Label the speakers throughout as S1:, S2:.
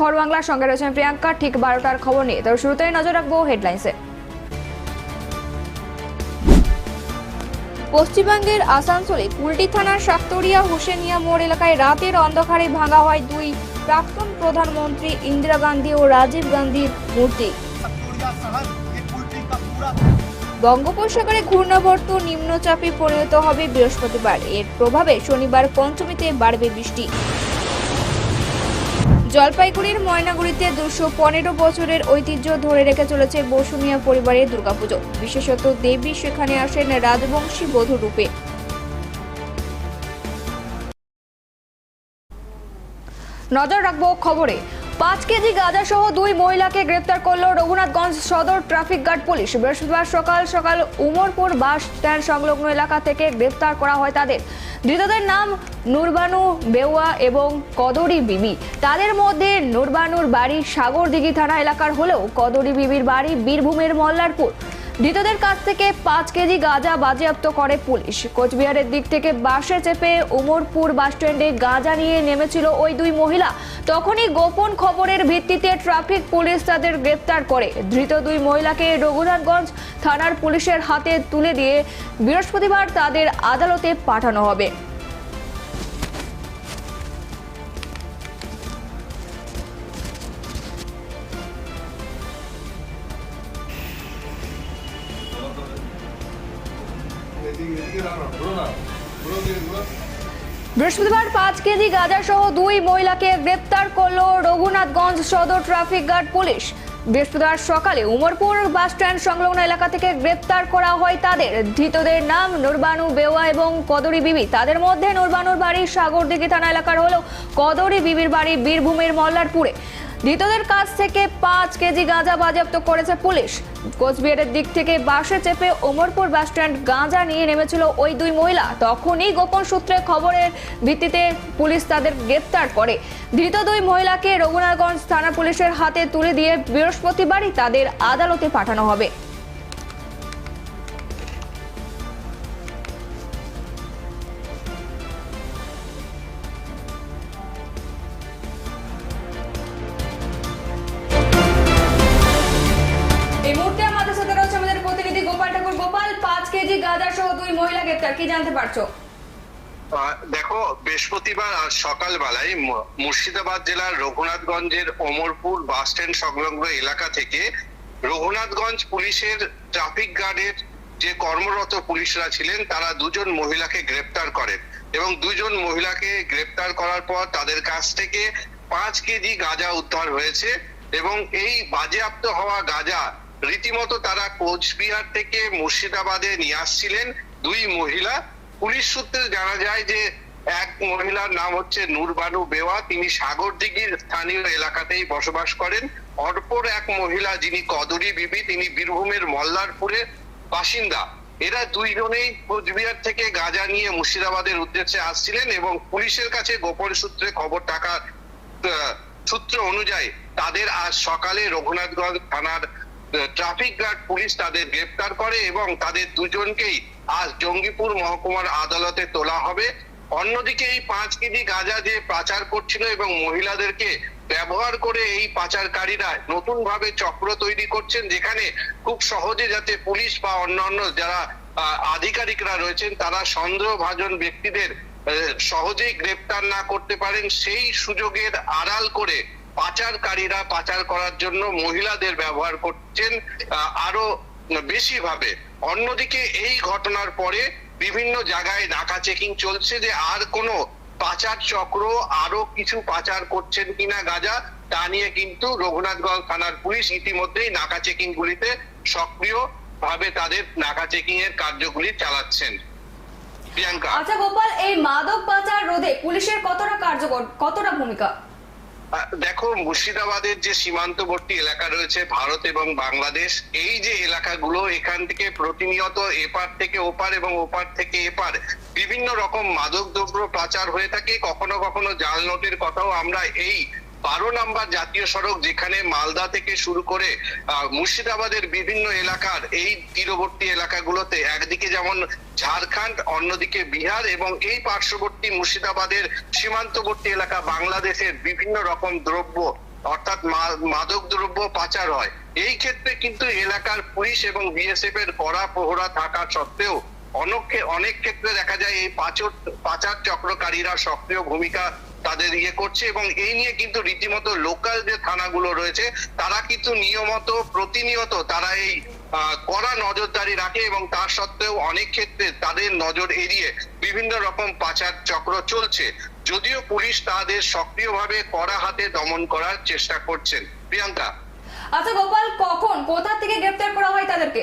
S1: খর বাংলার সঙ্গে রয়েছেন প্রিয়াঙ্কা, ঠিক বারোটার খবর নিয়ে। তবে শুরুতেই নজর রাখব হেডলাইন্সে। পশ্চিমবঙ্গের আসানসোলে কুলটি থানার সাক্তরিয়া হোসেনিয়া মোড় এলাকায় রাতের অন্ধকারে ভাঙা হয় দুই প্রাক্তন প্রধানমন্ত্রী ইন্দিরা গান্ধী ও রাজীব গান্ধীর মূর্তি। বঙ্গোপসাগরে ঘূর্ণাবর্ত নিম্নচাপে পরিণত হবে বৃহস্পতিবার। এর প্রভাবে শনিবার পঞ্চমীতে বাড়বে বৃষ্টি। জলপাইগুড়ির ময়নাগুড়িতে দুশো পনেরো বছরের ঐতিহ্য ধরে রেখে চলেছে বসুমিয়া পরিবারের দুর্গাপুজো। বিশেষত দেবী সেখানে আসেন রাজবংশী বধূ রূপে। নজর রাখব খবরে। পাঁচ কেজি গাঁজা সহ দুই মহিলাকে গ্রেপ্তার করল রঘুনাথগঞ্জ সদর ট্রাফিক গার্ড পুলিশ। বৃহস্পতিবার সকাল সকাল উমরপুর বাস স্ট্যান্ড সংলগ্ন এলাকা থেকে গ্রেপ্তার করা হয় তাদের। ধৃতদের নাম নুরবানু বেওয়া এবং কদরি বিবি। তাদের মধ্যে নুরবানুর বাড়ি সাগরদিঘি থানা এলাকার হলেও কদরি বিবির বাড়ি বীরভূমের মল্লারপুর। ধৃতদের কাছ থেকে পাঁচ কেজি গাঁজা বাজেয়াপ্ত করে পুলিশ। কোচবিহারের দিক থেকে বাসে চেপে উমরপুর বাসস্ট্যান্ডে গাঁজা নিয়ে নেমেছিল ওই দুই মহিলা। তখনই গোপন খবরের ভিত্তিতে ট্রাফিক পুলিশ তাদের গ্রেপ্তার করে। ধৃত দুই মহিলাকে রঘুনাথগঞ্জ থানার পুলিশের হাতে তুলে দিয়ে বৃহস্পতিবার তাদের আদালতে পাঠানো হবে। বৃহস্পতিবার পাঁচ কেজি গাঁজা সহ দুই মহিলাকে গ্রেপ্তার করল রঘুনাথগঞ্জ সদর ট্রাফিক গার্ড পুলিশ। বৃহস্পতিবার সকালে উমরপুর বাস স্ট্যান্ড সংলগ্ন এলাকা থেকে গ্রেপ্তার করা হয় তাদের। ধৃতদের নাম নুরবানু বেওয়া এবং কদরি বিবি। তাদের মধ্যে নুরবানুর বাড়ি সাগরদিঘি থানা এলাকার হলেও কদরি বিবির বাড়ি বীরভূমের মল্লারপুরে। ধৃতদের কাছ থেকে পাঁচ কেজি গাঁজা বাজেয়াপ্ত করেছে পুলিশ। কোচবিহারের দিক থেকে বাসে চেপে ওমরপুর বাস স্ট্যান্ড গাঁজা নিয়ে নেমেছিল ওই দুই মহিলা। তখনই গোপন সূত্রে খবরের ভিত্তিতে পুলিশ তাদের গ্রেপ্তার করে। ধৃত দুই মহিলাকে রঘুনাথগঞ্জ থানা পুলিশের হাতে তুলে দিয়ে বৃহস্পতিবারই তাদের আদালতে পাঠানো হবে।
S2: বৃহস্পতিবার আজ সকালবেলায় মুর্শিদাবাদ জেলার রঘুনাথগঞ্জের অমরপুর বাস স্ট্যান্ড সংলগ্ন এলাকা থেকে রঘুনাথগঞ্জ পুলিশের ট্রাফিক গার্ডের যে কর্মরত পুলিশরা ছিলেন, তারা দুজন মহিলাকে গ্রেপ্তার করেন এবং দুজন মহিলাকে গ্রেপ্তার করার পর তাদের কাছ থেকে পাঁচ কেজি গাঁজা উদ্ধার হয়েছে এবং এই বাজেয়াপ্ত হওয়া গাঁজা রীতিমতো তারা কোচবিহার থেকে মুর্শিদাবাদে নিয়ে আসছিলেন। দুই মহিলা, পুলিশ সূত্রে জানা যায় যে এক মহিলার নাম হচ্ছে নূরবানু বেওয়া। তিনি সাগরদিঘির স্থানীয় এলাকাতেই বসবাস করেন। অপর এক মহিলা যিনি কদরি বিবি তিনি বীরভূমের মল্লারপুরের বাসিন্দা। এরা দুইজনেই কোচবিহার থেকে গাঁজা নিয়ে মুর্শিদাবাদের উদ্দেশ্যে আসছিলেন এবং পুলিশের কাছে গোপন সূত্রে খবর আহ, সূত্র অনুযায়ী তাদের আজ সকালে রঘুনাথগঞ্জ থানার ট্রাফিক গার্ড পুলিশ তাদের গ্রেপ্তার করে এবং তাদের দুজনকেই আজ জঙ্গিপুর মহকুমার আদালতে তোলা হবে। অন্যদিকে এই পাঁচ কেজি গাঁজা যে পাচার করছিল এবং মহিলাদেরকে ব্যবহার করে এই পাচারকারীরা নতুন ভাবে চক্র তৈরি করছেন, যেখানে খুব সহজে যাতে পুলিশ বা অন্যান্য যারা আধিকারিকরা রয়েছেন, তারা সন্দেহভাজন ব্যক্তিদের সহজেই গ্রেপ্তার না করতে পারেন। সেই সুযোগের আড়াল করে পাচারকারীরা পাচার করার জন্য মহিলাদের ব্যবহার করছেন আরও বেশি ভাবে অন্যদিকে এই ঘটনার পরে বিভিন্ন জায়গায় নাকা চেকিং চলছে যে আর কোনো পাচার চক্র আরও কিছু পাচার করছেন কিনা গাজা, তা নিয়ে কিন্তু রঘুনাথগঞ্জ থানার পুলিশ ইতিমধ্যেই নাকা চেকিং গুলিতে সক্রিয় ভাবে তাদের নাকা চেকিং এর কার্যগুলি চালাচ্ছেন। প্রিয়াঙ্কা।
S1: আচ্ছা গোপাল, এই মাদক পাচার রোধে পুলিশের কতটা কার্যকর, কতটা ভূমিকা?
S2: দেখো, মুর্শিদাবাদের যে সীমান্তবর্তী এলাকা রয়েছে, ভারত এবং বাংলাদেশ, এই যে এলাকাগুলো, এখান থেকে প্রতিনিয়ত এপার থেকে ওপার এবং ওপার থেকে এপার বিভিন্ন রকম মাদক দ্রব্য পাচার হয়ে থাকে। কখনো কখনো জাল নোটের কথাও আমরা এই বারো নাম্বার জাতীয় সড়ক যেখানে মালদা থেকে শুরু করে মুর্শিদাবাদের বিভিন্ন এলাকার এই তীরবর্তী এলাকাগুলোতে একদিকে যেমন ঝাড়খণ্ড, অন্যদিকে বিহার এবং এই পার্শ্ববর্তী মুর্শিদাবাদের সীমান্তবর্তী এলাকা বাংলাদেশের বিভিন্ন রকম দ্রব্য, অর্থাৎ মাদক দ্রব্য পাচার হয়। এই ক্ষেত্রে কিন্তু এলাকার পুলিশ এবং বিএসএফ এর কড়া প্রহরা থাকা সত্ত্বেও অনেক অনেক ক্ষেত্রে দেখা যায় এই পাচর, পাচার চক্রকারীরা সক্রিয় ভূমিকা তাদের ইয়ে করছে এবং এই নিয়ে কিন্তু রীতিমতো লোকাল যে থানাগুলো রয়েছে তারা কিন্তু নিয়মত প্রতিনিয়ত তারা এই কড়া নজরদারি রাখে এবং তার সত্ত্বেও অনেক ক্ষেত্রে তাদের নজর এড়িয়ে বিভিন্ন রকম পাচার চক্র চলছে। যদিও পুলিশ তাদের সক্রিয়ভাবে কড়া হাতে দমন করার চেষ্টা করছেন। প্রিয়াঙ্কা?
S1: আচ্ছা গোপাল কখন? কোথা থেকে গ্রেপ্তার করা হয় তাদেরকে?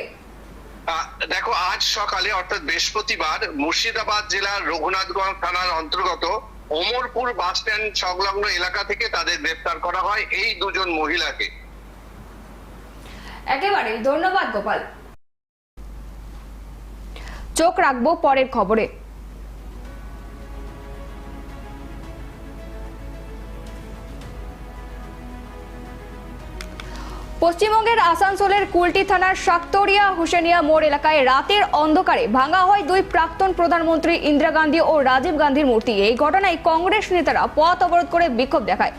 S2: দেখো আজ সকালে অর্থাৎ বৃহস্পতিবার মুর্শিদাবাদ জেলার রঘুনাথগঞ্জ থানার অন্তর্গত ওমরপুর বাস স্ট্যান্ড সংলগ্ন এলাকা থেকে তাদের গ্রেফতার করা হয় এই দুজন মহিলাকে।
S1: একেবারে, ধন্যবাদ গোপাল। চোখ রাখব পরের খবরে। পশ্চিমবঙ্গের আসানসোলের কুলটি থানার সাক্তরিয়া হুসেনিয়া মোড় এলাকায় রাতের অন্ধকারে ভাঙা হয় দুই প্রাক্তন প্রধানমন্ত্রী ইন্দিরা গান্ধী ও রাজীব গান্ধীর মূর্তি। এই ঘটনায় কংগ্রেস নেতারা পথ অবরোধ করে বিক্ষোভ দেখায়।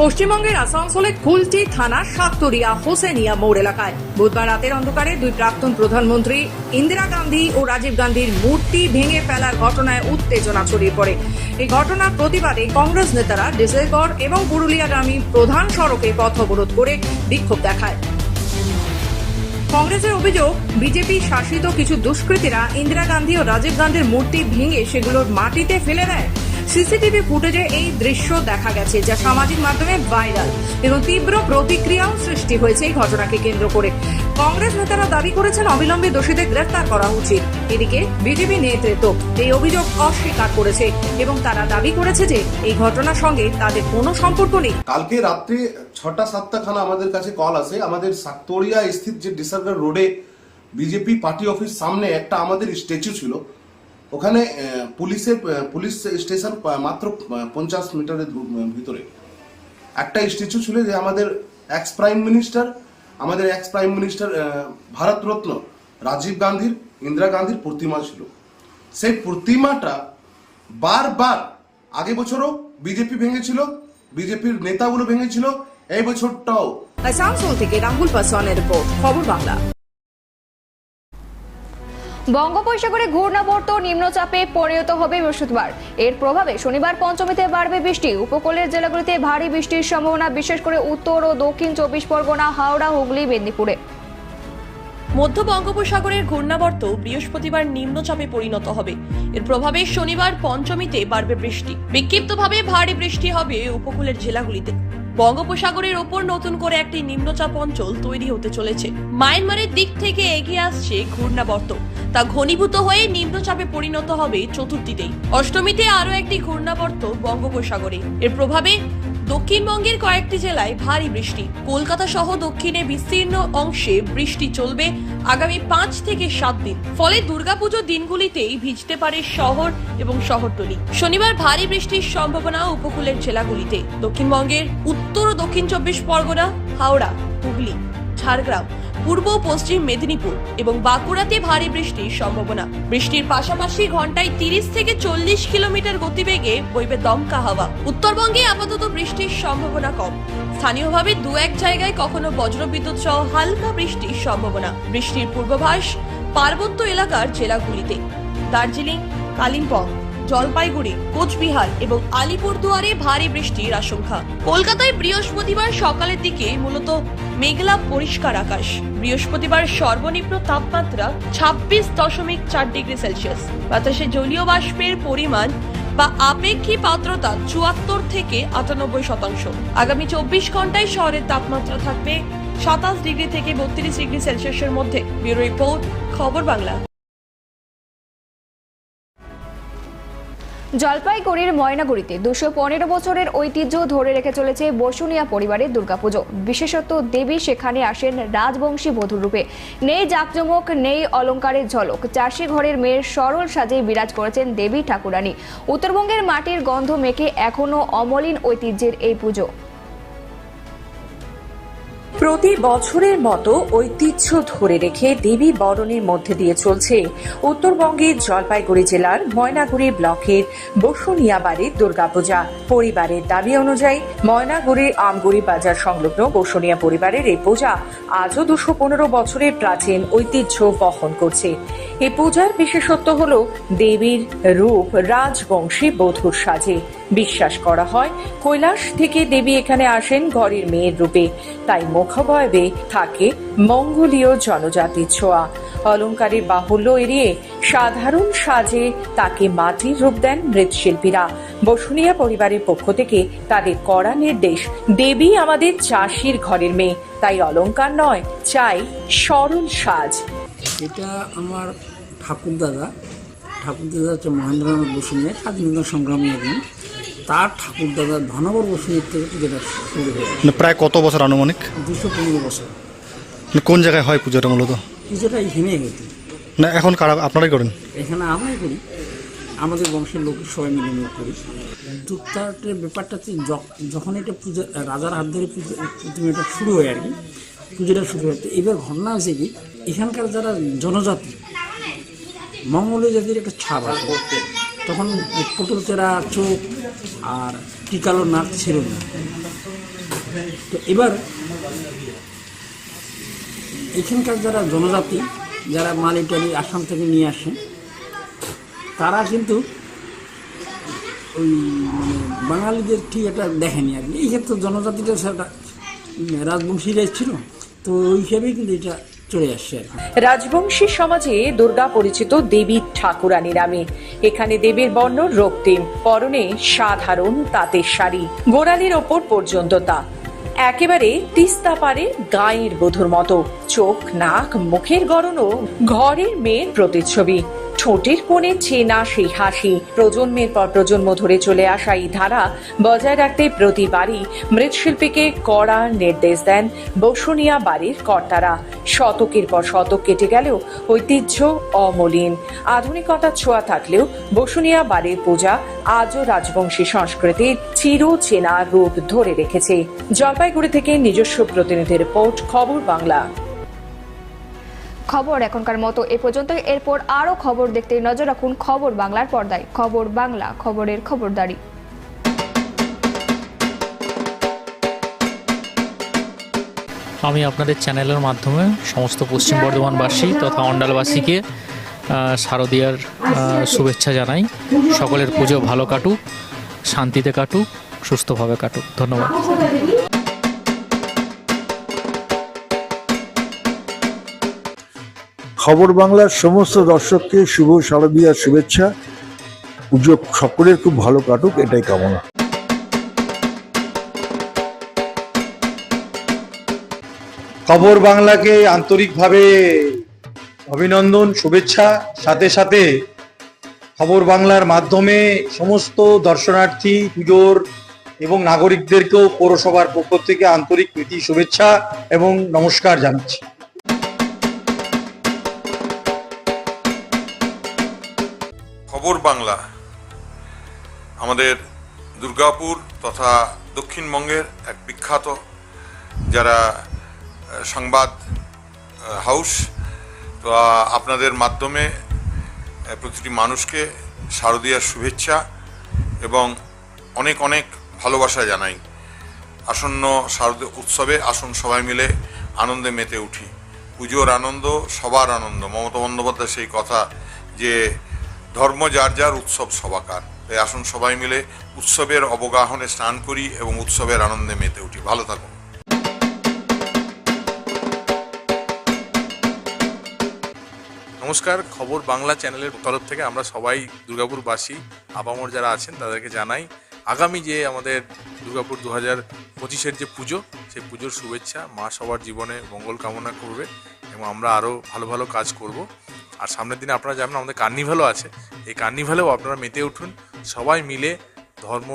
S3: পশ্চিমবঙ্গের আসানসোলে কুলটি থানার সাতরিয়া হোসেনিয়া মোড় এলাকায়। বুধবার রাতের অন্ধকারে দুই প্রাক্তন প্রধানমন্ত্রী ইন্দিরা গান্ধী ও রাজীব গান্ধীর মূর্তি ভেঙে ফেলার ঘটনায় উত্তেজনা ছড়িয়ে পড়ে। এই ঘটনার প্রতিবাদে কংগ্রেস নেতারা ডিসেলগড় এবং পুরুলিয়াগামী প্রধান সড়কে পথ অবরোধ করে বিক্ষোভ দেখায়। কংগ্রেসের অভিযোগ, বিজেপি শাসিত কিছু দুষ্কৃতীরা ইন্দিরা গান্ধী ও রাজীব গান্ধীর মূর্তি ভেঙে সেগুলোর মাটিতে ফেলে দেয়। সিসিটিভি ফুটেজে এই দৃশ্য দেখা গেছে, যা সামাজিক মাধ্যমে ভাইরাল। এবং তীব্র প্রতিক্রিয়াও সৃষ্টি হয়েছে এই ঘটনাকে কেন্দ্র করে। কংগ্রেস নেতারা দাবি করেছেন, অবিলম্বে দোষীদের গ্রেফতার করা উচিত। এদিকে বিজেপি নেতৃত্ব এই অভিযোগ অস্বীকার করেছে এবং তারা দাবি করেছে যে এই ঘটনার সঙ্গে তাদের কোনো সম্পর্ক নেই।
S4: কালকে রাত্রে ছটা সাতটা খানা আমাদের কাছে কল আসে। আমাদের সাক্তরিয়া স্থিত যে ডিসার্গার রোডে বিজেপি পার্টি অফিস সামনে একটা আমাদের স্ট্যাচু ছিল। ওখানে পুলিশের পুলিশ স্টেশন মাত্র পঞ্চাশ মিটারের ভিতরে। একটা স্ট্যাচু ছিল যে আমাদের এক্স প্রাইম মিনিস্টার আমাদের ex prime minister Bharat Ratna Rajiv গান্ধীর, ইন্দিরা গান্ধীর প্রতিমা ছিল। সেই প্রতিমাটা বারবার আগে বছরও বিজেপি ভেঙেছিল, বিজেপির নেতাগুলো ভেঙেছিল, এই বছরটাও।
S3: আসানসোল থেকে রাহুল পাসওয়ানের রিপোর্ট, খবর বাংলা।
S1: বঙ্গোপসাগরে ঘূর্ণাবর্ত নিম্নচাপে পরিণত হবে বৃহস্পতিবার। এর প্রভাবে শনিবার পঞ্চমীতে বাড়বে বৃষ্টি। উপকূলের জেলাগুলিতে ভারী বৃষ্টির সম্ভাবনা, বিশেষ করে উত্তর ও দক্ষিণ চব্বিশ পরগনা, হাওড়া, হুগলি, মেদিনীপুরে।
S5: মধ্য বঙ্গোপসাগরের ঘূর্ণাবর্ত বৃহস্পতিবার নিম্নচাপে পরিণত হবে। এর প্রভাবে শনিবার পঞ্চমীতে বাড়বে বৃষ্টি। বিক্ষিপ্তভাবে ভারী বৃষ্টি হবে উপকূলের জেলাগুলিতে। বঙ্গোপসাগরের ওপর নতুন করে একটি নিম্নচাপ অঞ্চল তৈরি হতে চলেছে। মায়ানমারের দিক থেকে এগিয়ে আসছে ঘূর্ণাবর্ত। তা ঘনীভূত হয়ে নিম্নচাপে পরিণত হবে চতুর্থীতেই অষ্টমীতে আরও একটি ঘূর্ণাবর্ত বঙ্গোপসাগরে। এর প্রভাবে দক্ষিণবঙ্গের কয়েকটি জেলায় ভারী বৃষ্টি। কলকাতা সহ দক্ষিণে বিস্তীর্ণ অংশে বৃষ্টি চলবে আগামী পাঁচ থেকে সাত দিন। ফলে দুর্গাপুজোর দিনগুলিতেই ভিজতে পারে শহর এবং শহরতলি। শনিবার ভারী বৃষ্টির সম্ভাবনা উপকূলের জেলাগুলিতে। দক্ষিণবঙ্গের উত্তর ও দক্ষিণ চব্বিশ পরগনা, হাওড়া, হুগলি, ঝাড়গ্রাম পূর্ব পশ্চিম মেদিনীপুর এবং বাঁকুড়াতে ভারী বৃষ্টির সম্ভাবনা। বৃষ্টির পাশাপাশি ঘন্টায় তিরিশ থেকে চল্লিশ কিলোমিটার গতিবেগে বইবে দমকা হাওয়া। উত্তরবঙ্গে আপাতত বৃষ্টির সম্ভাবনা কম। স্থানীয়ভাবে দু এক জায়গায় কখনো বজ্রবিদ্যুৎ সহ হালকা বৃষ্টির সম্ভাবনা। বৃষ্টির পূর্বাভাস পার্বত্য এলাকার জেলাগুলিতে। দার্জিলিং, কালিম্পং জলপাইগুড়ি, কোচবিহার এবং আলিপুরদুয়ারে ভারী বৃষ্টির আশঙ্কা। কলকাতায় বৃহস্পতিবার সকালের দিকে মূলত মেঘলা পরিষ্কার আকাশ। বৃহস্পতিবার সর্বনিম্ন তাপমাত্রা ছাব্বিশ দশমিক চার ডিগ্রি সেলসিয়াস। বাতাসে জলীয় বাষ্পের পরিমাণ বা আপেক্ষিক আর্দ্রতা চুয়াত্তর থেকে আটানব্বই শতাংশ। আগামী চব্বিশ ঘন্টায় শহরের তাপমাত্রা থাকবে সাতাশ ডিগ্রি থেকে বত্রিশ ডিগ্রি সেলসিয়াসের মধ্যে। ব্যুরো রিপোর্ট, খবর বাংলা।
S1: জলপাইগুড়ির ময়নাগুড়িতে দুশো পনেরো বছরের ঐতিহ্য ধরে রেখে চলেছে বসুনিয়া পরিবারের দুর্গাপুজো। বিশেষত দেবী সেখানে আসেন রাজবংশী বধূর রূপে। নেই জাকজমক, নেই অলঙ্কারের ঝলক। চাষি ঘরের মেয়ের সরল সাজে বিরাজ করেছেন দেবী ঠাকুরানী। উত্তরবঙ্গের মাটির গন্ধ মেখে এখনও অমলিন ঐতিহ্যের এই পুজো।
S6: প্রতি বছরের মতো ঐতিহ্য ধরে রেখে দেবী বরণের মধ্যে দিয়ে চলছে উত্তরবঙ্গের জলপাইগুড়ি জেলার ময়নাগুড়ি ব্লকের বসুনিয়া বাড়ির দুর্গাপূজা। পরিবারের দাবি অনুযায়ী ময়নাগুড়ির আমগুড়ি বাজার সংলগ্ন বসুনিয়া পরিবারের এই পূজা আজও দুশো পনেরো বছরের প্রাচীন ঐতিহ্য বহন করছে। এই পূজার বিশেষত্ব হল দেবীর রূপ রাজবংশী বধূর সাজে। বিশ্বাস করা হয়। কৈলাস থেকে দেবী এখানে আসেন ঘরের মেয়ের রূপে। তাই মুখবয়বে থাকে মঙ্গোলীয় জনজাতির ছোঁয়া। অলঙ্কারের বাহুল্য এড়িয়ে সাধারণ সাজে তাকে মাটির রূপ দেন মৃৎশিল্পীরা। বসুনিয়া পরিবারের পক্ষ থেকে তাদের কড়া নির্দেশ, দেবী আমাদের চাষির ঘরের মেয়ে। তাই অলঙ্কার নয়, চাই সরল সাজ।
S7: এটা আমার ঠাকুর দাদা ঠাকুর দাদা হচ্ছে মহেন্দ্রনাথ বসুনিয়া, স্বাধীনতা সংগ্রামী একজন। তার ঠাকুর দাদা ধনবর বসুনিয়ার থেকে যেটা শুরু
S8: মানে প্রায় কত বছর আনুমানিক?
S7: দুশো পনেরো বছর।
S8: মানে কোন জায়গায় হয় পুজোটা মূলত?
S7: কিছুটা এখানে হতো
S8: না এখন কারা আপনারাই করেন?
S7: এখানে আমরাই করি। আমাদের বংশের লোকের সবাই মিলে মিলে করি। টুকটাকের ব্যাপারটা হচ্ছে যখন এটা পুজো রাজার হাত ধরে পুজো প্রতিমাটা শুরু হয় আর কি পুজোটা শুরু হয়। এবার ঘটনা হয়েছে কি এখানকার যারা জনজাতি মঙ্গলীয় জাতির একটা ছাপ আছে। তখন পটল চেরা চোখ আর টিকালো নাক ছিল না। তো এবার এখানকার যারা জনজাতি, যারা মাল ইটালি, আসাম থেকে নিয়ে আসে, তারা কিন্তু ওই মানে বাঙালিদের ঠিক এটা দেখেনি আর কি। এই ক্ষেত্রে জনজাতিটা সেটা রাজবংশীরাই ছিল। তো ওই হিসাবেই কিন্তু এটা চলে আসছে
S6: রাজবংশী সমাজে দুর্গা পরিচিত দেবী ঠাকুরানী নামে। এখানে দেবীর বর্ণ রক্তিম, পরনে সাধারণ তাঁতের শাড়ি, গোড়ালির ওপর পর্যন্ত তা। একেবারে তিস্তা পারে গায়ের বধুর মতো। চোখ, নাক, মুখের গড়নও ঘরের মেয়ের প্রতিচ্ছবি। ঠোঁটের কোণে চেনা সেই হাসি। প্রজন্মের পর প্রজন্ম ধরে চলে আসা এই ধারা বজায় রাখতে প্রতিবারই মৃৎশিল্পীকে কড়া নির্দেশ দেন বসুনিয়া বাড়ির কর্তারা। শতকের পর শতক কেটে গেলেও ঐতিহ্য অমলিন। আধুনিকতার ছোঁয়া থাকলেও বসুনিয়া বাড়ির পূজা আজও রাজবংশী সংস্কৃতির চির চেনা রূপ ধরে রেখেছে। জলপাইগুড়ি থেকে নিজস্ব প্রতিনিধি রিপোর্ট, খবর বাংলা।
S1: খবর এখনকার মতো এ পর্যন্ত এরপর আরও খবর দেখতে নজর রাখুন খবর বাংলার পর্দায়। খবর বাংলা, খবরের খবরদারি।
S9: আমি আপনাদের চ্যানেলের মাধ্যমে সমস্ত পশ্চিম বর্ধমানবাসী তথা অন্ডালবাসীকে শারদীয়ার শুভেচ্ছা জানাই। সকলের পুজো ভালো কাটুক, শান্তিতে কাটুক, সুস্থভাবে কাটুক। ধন্যবাদ।
S10: খবর বাংলার সমস্ত দর্শককে শুভ শারদীয়ার শুভেচ্ছা। পুজো সকলের খুব ভালো কাটুক, এটাই কামনা।
S11: খবর বাংলাকে আন্তরিকভাবে অভিনন্দন, শুভেচ্ছা। সাথে সাথে খবর বাংলার মাধ্যমে সমস্ত দর্শনার্থী, পুজোর এবং নাগরিকদেরকেও পৌরসভার পক্ষ থেকে আন্তরিক প্রীতি, শুভেচ্ছা এবং নমস্কার জানাচ্ছি।
S12: খবর বাংলা। আমাদের দুর্গাপুর তথা দক্ষিণবঙ্গের এক বিখ্যাত, যারা সংবাদ হাউস, তো আপনাদের মাধ্যমে প্রতিটি মানুষকে শারদীয়ার শুভেচ্ছা এবং অনেক অনেক ভালোবাসা জানাই। আসন্ন শারদীয় উৎসবে আসুন সবাই মিলে আনন্দে মেতে উঠি। পুজোর আনন্দ, সবার আনন্দ। মমতা বন্দ্যোপাধ্যায় সেই কথা যে ধর্ম যার যার উৎসব সবাকার। তাই আসুন সবাই মিলে উৎসবের অবগাহনে স্নান করি এবং উৎসবের আনন্দে মেতে উঠি। ভালো থাকুন।
S13: নমস্কার, খবর বাংলা চ্যানেলের তরফ থেকে আমরা সবাই দুর্গাপুরবাসী, আপামর যারা আছেন তাদেরকে জানাই, আগামী যে আমাদের দুর্গাপুর দু হাজার পঁচিশের যে পুজো, সেই পুজোর শুভেচ্ছা মা সবার জীবনে মঙ্গল কামনা করবে এবং আমরা আরও ভালো ভালো কাজ করব। আর সামনের দিনে আপনারা জানেন আমাদের কার্নিভ্যালও আছে। এই কার্নিভ্যালেও আপনারা মেতে উঠুন। সবাই মিলে ধর্ম,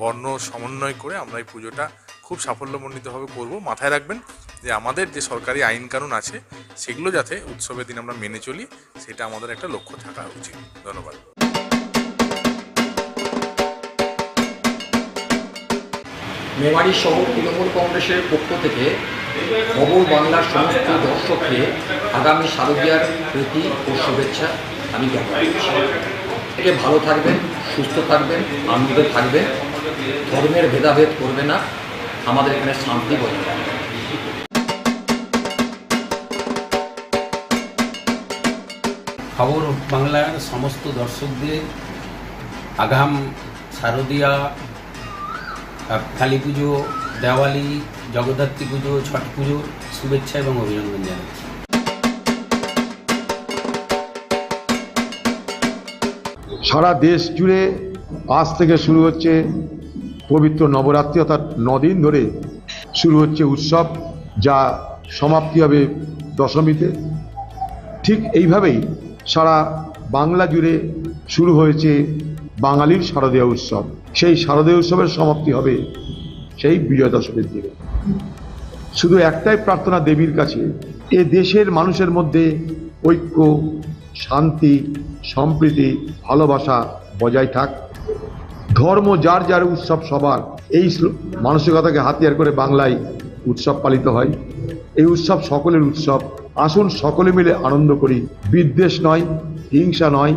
S13: বর্ণ সমন্বয় করে আমরা এই পুজোটা খুব সাফল্যমণ্ডিতভাবে করব। মাথায় রাখবেন যে আমাদের যে সরকারি আইন কানুন আছে, সেগুলো যাতে উৎসবের দিন আমরা মেনে চলি, সেটা আমাদের একটা লক্ষ্য থাকা উচিত। ধন্যবাদ।
S14: মেমারি শহর তৃণমূল কংগ্রেসের পক্ষ থেকে খবর বাংলার সমস্ত দর্শককে আগামী শারদীয়ার প্রীতি ও শুভেচ্ছা আমি জ্ঞাপন করছি। ভালো থাকবেন, সুস্থ থাকবেন, আনন্দে থাকবেন। ধর্মের ভেদাভেদ করবে না, আমাদের এখানে শান্তি বজায় রাখবে।
S15: খবর বাংলার সমস্ত দর্শকদের আগাম শারদীয়া কালী পুজো, দেওয়ালি, জগদ্ধাত্রী পুজো, ছট পুজোর শুভেচ্ছা এবং অভিনন্দন জানাচ্ছি।
S10: সারা দেশ জুড়ে আজ থেকে শুরু হচ্ছে পবিত্র নবরাত্রি অর্থাৎ নদিন ধরে শুরু হচ্ছে উৎসব, যা সমাপ্তি হবে দশমীতে। ঠিক এইভাবেই সারা বাংলা জুড়ে শুরু হয়েছে বাঙালির শারদীয় উৎসব। সেই শারদীয় উৎসবের সমাপ্তি হবে সেই বিজয় দশমীর দিনে। শুধু একটাই প্রার্থনা দেবীর কাছে, এ দেশের মানুষের মধ্যে ঐক্য শান্তি, সম্প্রীতি, ভালোবাসা বজায় থাক। ধর্ম যার যার উৎসব সবার। এই মানসিকতাকে হাতিয়ার করে বাংলায় উৎসব পালিত হয়। এই উৎসব সকলের উৎসব। আসুন সকলে মিলে আনন্দ করি। বিদ্বেষ নয়, হিংসা নয়,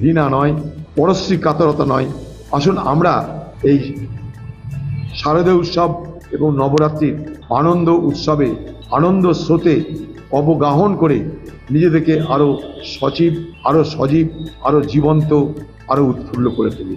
S10: ঘৃণা নয়, পরশ্রী কাতরতা নয়। আসুন আমরা এই শারদীয় উৎসব এবং নবরাত্রির আনন্দ উৎসবে, আনন্দ স্রোতে অবগাহন করে নিজেদেরকে আরও সজীব আরও সজীব আরও জীবন্ত আরও উৎফুল্ল করে তুলি।